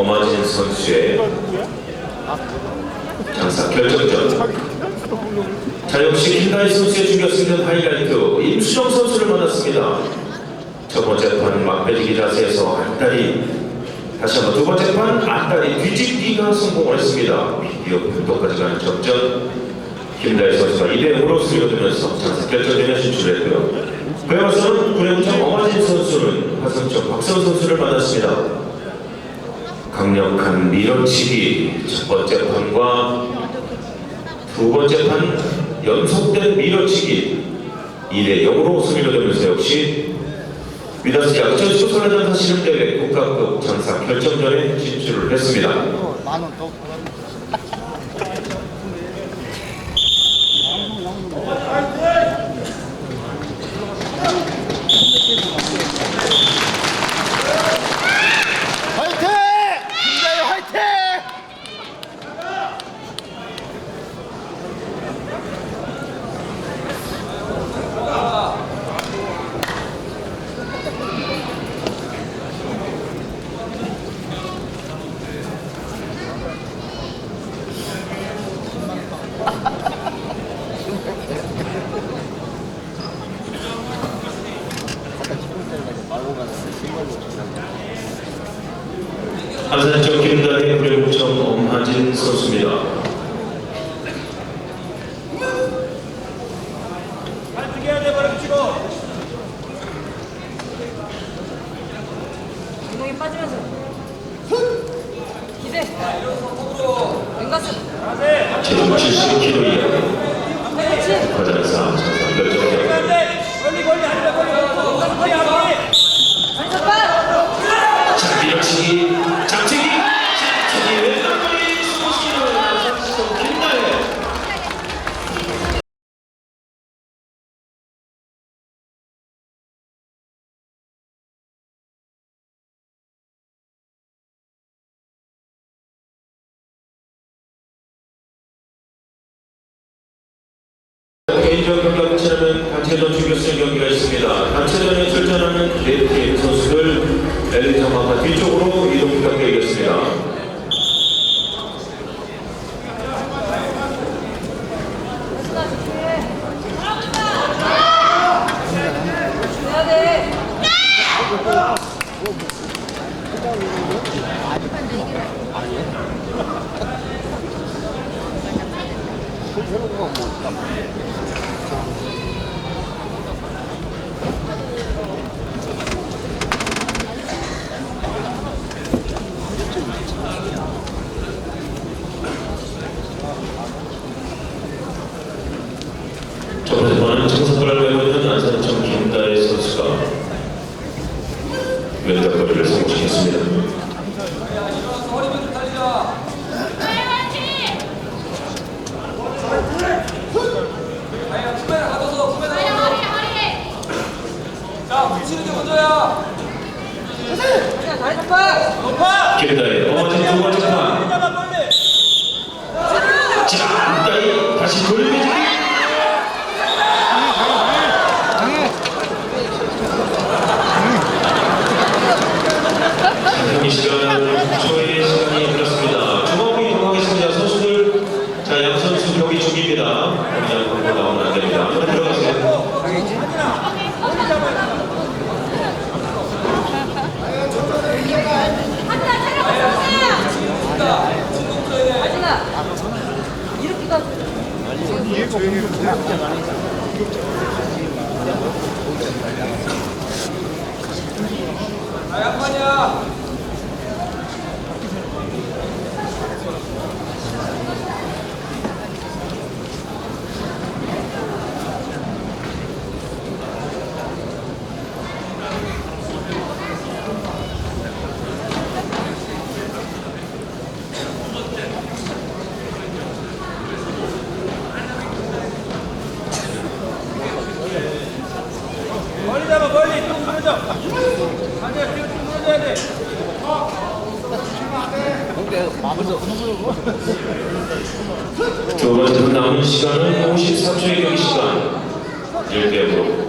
어마진 선수의 장사 결정전. 자 역시 김다희 선수의 중요승는 하이라이트. 임수정 선수를 만났습니다. 첫 번째 판 막배지기 자세에서 한다리 다시 한번 두 번째 판 앞다리 뒤집기가 성공을 했습니다. 비디오 분도까지 가는 접전. 김다희 선수가 2대5로 수려되면서 장사 결정전에 진출했고요. 그에 맞서는 군의구청 어마진 선수는 화성점 박선 선수를 만났습니다. 강력한 밀어치기 첫 번째 판과 두 번째 판 연속된 밀어치기 2대 0으로 승리를 되면서 역시 미다스 약전 슈퍼레전 사실대회 국가급 장사 결정전에 진출을 했습니다. 만원 더. 화이팅! 김다희 화이팅! 안산적 김다희 구례구청 엉덩이 빠지면서 기대 왼가슴 체중 70kg 이하 과자에서 돼. 멀리, 멀리, 아니다, 멀리. 안 멀리. 반짝반 개인전 치르는 단체전 준결승 경기가 있습니다. 단체전에 출전하는 네팀 선수들 엘리정마가 뒤쪽으로 이동 부탁드리겠습니다. 해야 돼 첫 번째 번은 청소부를 메고 있는 안산청 김다혜 선수가 왼발거리를 성공시켰습니다. 자, 붙이는 게 먼저야. 김다혜 어머니 두 번째 판. 자, 다시 돌리기. 이 시간은 초의 시간이 흘렀습니다. 주먹이 동하겠습니다. 선수들, 자, 양 선수 경기 중입니다. 그냥 광고 나오면 안 됩니다. 한번 들어가세요. 하진아 이렇게 가 자, 양판이야. 멀리 잡아, 멀리. 좀 부러져. 안 돼, 뒤로 좀 부러져야 돼. 두 번째 남은 시간은 53초의 경기 시간. 1대 0으로